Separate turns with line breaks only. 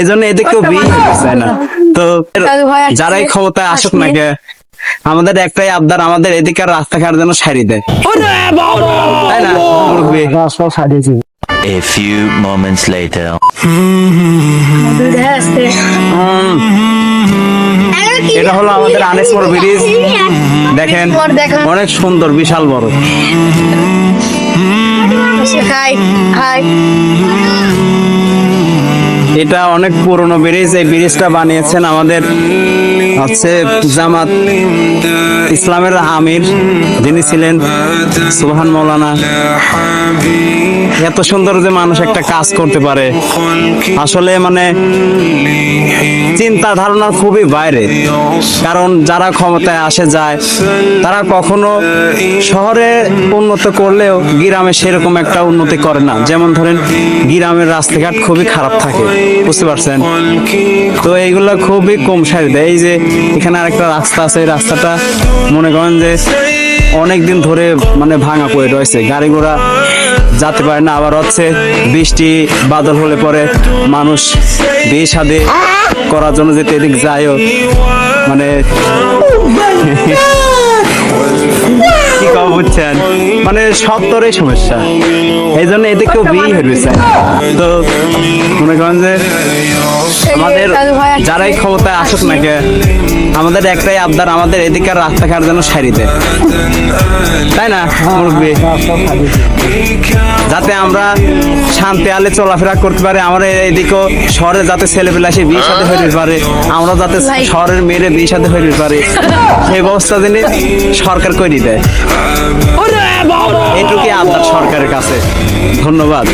এই জন্য এদিকেও বিয়ে চায় না তো যারাই ক্ষমতায় আসুক না কে আমাদের একটাই আবদার আমাদের এদিকের রাস্তাঘাট যেন সারি দেয় তাই না
A few moments later.
এটা হলো আমাদের আনেসপুর ব্রিজ দেখেন অনেক সুন্দর বিশাল বড়
হাই হাই
এটা অনেক পুরনো ব্রিজ, এই ব্রিজটা বানিয়েছেন আমাদের হচ্ছে জামাত ইসলামের আমির, যিনি ছিলেন সুবহান মৌলানা এত সুন্দর যে মানুষ একটা কাজ করতে পারে। আসলে মানে চিন্তা ধারণার খুবই বাইরে। কারণ যারা ক্ষমতায় আসে যায়, তারা কখনো শহরে উন্নত করলেও গ্রামে সেরকম একটা উন্নতি করে না। যেমন ধরেন, গ্রামের রাস্তাঘাট খুবই খারাপ থাকে। বুঝতে পারছেন? তো এইগুলা খুবই কম সারি দেয়। এই যে এখানে আরেকটা রাস্তা আছে রাস্তাটা মনে করেন যে অনেক দিন ধরে মানে ভাঙা পড়ে রয়েছে। গাড়ি ঘোড়া যেতে পারে না, আবার হচ্ছে বৃষ্টি, বাদল হলে পরে মানুষ বিয়ে সাদে করার জন্য যেতে এদিক যায়ও। মানে কি বুঝছেন? মানে সব তরেই সমস্যা। এই জন্য এদিকেও বিয়ে চায় তো যে আমাদের যারাই ক্ষমতায় আসুক না কে আমাদের একটাই আবদার আমাদের এদিকের রাস্তাঘাট যেন সারি দেয়। তাই না মুরব্বী? যাতে আমরা শান্তি আলে চলাফেরা করতে পারি আমরা এদিকেও শহরে যাতে ছেলেপেলে এসে বিয়ে সাথে হইতে পারে আমরা যাতে শহরের মেয়েরে বিয়ে সাথে হইতে পারে সেই ব্যবস্থা যিনি সরকার করে দেয়। এইটুকুই আবদার সরকারের কাছে। ধন্যবাদ।